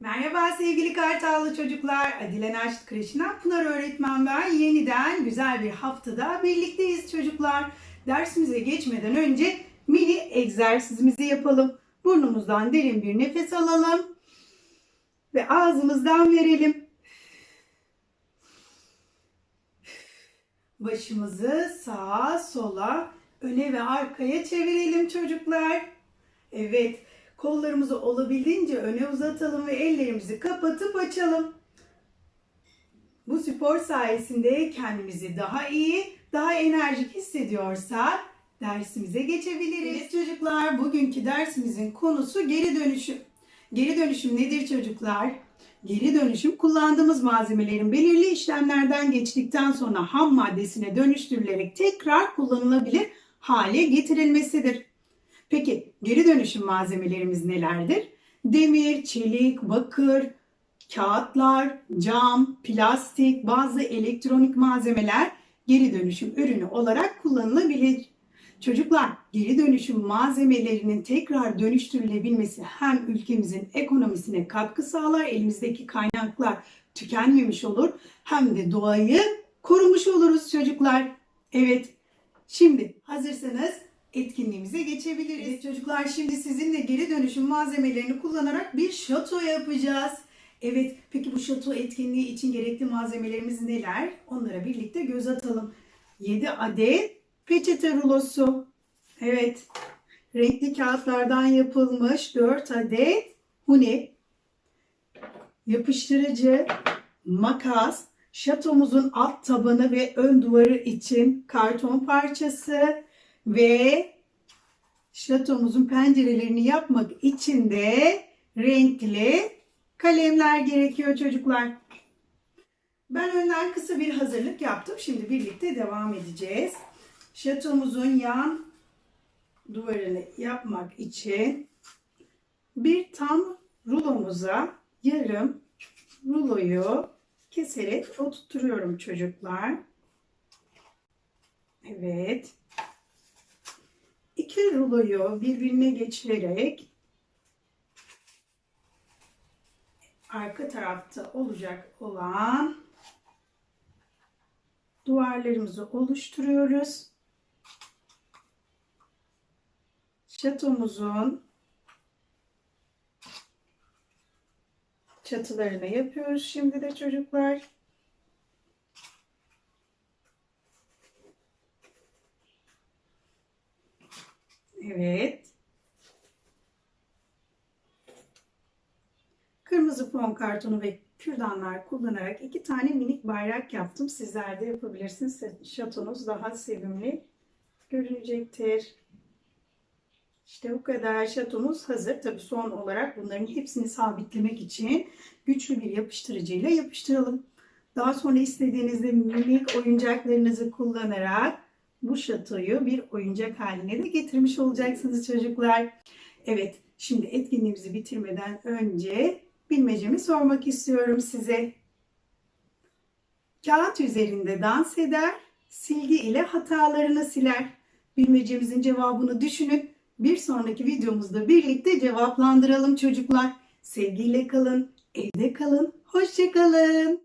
Merhaba sevgili Kartallı çocuklar. Adile Naşit Kreşi'nden Pınar öğretmen ben. Yeniden güzel bir haftada birlikteyiz çocuklar. Dersimize geçmeden önce mini egzersizimizi yapalım. Burnumuzdan derin bir nefes alalım. Ve ağzımızdan verelim. Başımızı sağa sola öne ve arkaya çevirelim çocuklar. Evet, kollarımızı olabildiğince öne uzatalım ve ellerimizi kapatıp açalım. Bu spor sayesinde kendimizi daha iyi, daha enerjik hissediyorsak dersimize geçebiliriz. Evet çocuklar, bugünkü dersimizin konusu geri dönüşüm. Geri dönüşüm nedir çocuklar? Geri dönüşüm kullandığımız malzemelerin belirli işlemlerden geçtikten sonra ham maddesine dönüştürülerek tekrar kullanılabilir hale getirilmesidir. Peki geri dönüşüm malzemelerimiz nelerdir? Demir, çelik, bakır, kağıtlar, cam, plastik, bazı elektronik malzemeler geri dönüşüm ürünü olarak kullanılabilir. Çocuklar, geri dönüşüm malzemelerinin tekrar dönüştürülebilmesi hem ülkemizin ekonomisine katkı sağlar, elimizdeki kaynaklar tükenmemiş olur, hem de doğayı korumuş oluruz çocuklar. Evet, şimdi hazırsanız etkinliğimize geçebiliriz. Evet çocuklar şimdi sizinle geri dönüşüm malzemelerini kullanarak bir şato yapacağız. Evet peki bu şato etkinliği için gerekli malzemelerimiz neler? Onlara birlikte göz atalım. 7 adet peçete rulosu. Evet renkli kağıtlardan yapılmış 4 adet huni. Yapıştırıcı, makas, şatomuzun alt tabanı ve ön duvarı için karton parçası, ve şatomuzun pencerelerini yapmak için de renkli kalemler gerekiyor çocuklar. Ben önden kısa bir hazırlık yaptım. Şimdi birlikte devam edeceğiz. Şatomuzun yan duvarını yapmak için bir tam rulomuza yarım ruloyu keserek oturtuyorum çocuklar. Evet iki ruloyu birbirine geçirerek arka tarafta olacak olan duvarlarımızı oluşturuyoruz. Şatomuzun çatılarını yapıyoruz şimdi de çocuklar. Evet. Kırmızı fon kartonu ve kürdanlar kullanarak iki tane minik bayrak yaptım. Sizler de yapabilirsiniz. Şatonuz daha sevimli görünecektir. İşte bu kadar şatomuz hazır. Tabi son olarak bunların hepsini sabitlemek için güçlü bir yapıştırıcıyla yapıştıralım. Daha sonra istediğinizde minik oyuncaklarınızı kullanarak bu şatoyu bir oyuncak haline de getirmiş olacaksınız çocuklar. Evet, şimdi etkinliğimizi bitirmeden önce bilmecemi sormak istiyorum size. Kağıt üzerinde dans eder, silgi ile hatalarını siler. Bilmecemizin cevabını düşünün. Bir sonraki videomuzda birlikte cevaplandıralım çocuklar. Sevgiyle kalın, evde kalın, hoşça kalın.